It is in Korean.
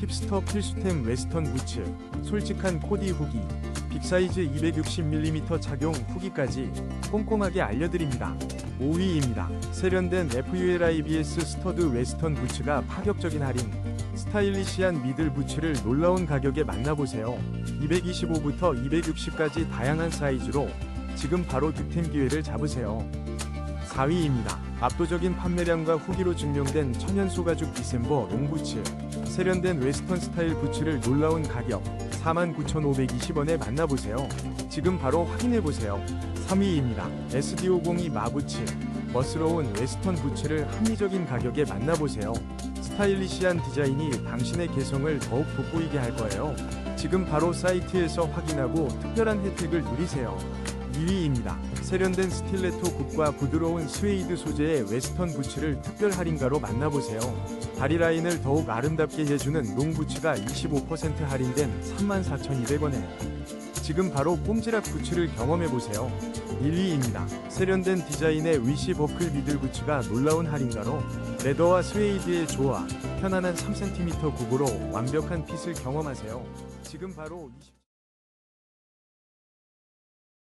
힙스터 필수템 웨스턴 부츠, 솔직한 코디 후기, 빅사이즈 260mm 착용 후기까지 꼼꼼하게 알려드립니다. 5위입니다. 세련된 FULIBS 스터드 웨스턴 부츠가 파격적인 할인, 스타일리시한 미들 부츠를 놀라운 가격에 만나보세요. 225부터 260까지 다양한 사이즈로 지금 바로 득템 기회를 잡으세요. 4위입니다. 압도적인 판매량과 후기로 증명된 천연 소가죽 디셈버 롱부츠 세련된 웨스턴 스타일 부츠를 놀라운 가격 49,520원에 만나보세요. 지금 바로 확인해보세요. 3위입니다. SD502 마부츠 멋스러운 웨스턴 부츠를 합리적인 가격에 만나보세요. 스타일리시한 디자인이 당신의 개성을 더욱 돋보이게 할 거예요. 지금 바로 사이트에서 확인하고 특별한 혜택을 누리세요. 2위입니다. 세련된 스틸레토 굽과 부드러운 스웨이드 소재의 웨스턴 부츠를 특별 할인가로 만나보세요. 다리 라인을 더욱 아름답게 해주는 롱 부츠가 25% 할인된 34,200원에 지금 바로 꼼지락 부츠를 경험해보세요. 1위입니다. 세련된 디자인의 위시 버클 미들 부츠가 놀라운 할인가로 레더와 스웨이드의 조화, 편안한 3cm 굽으로 완벽한 핏을 경험하세요. 지금 바로 20...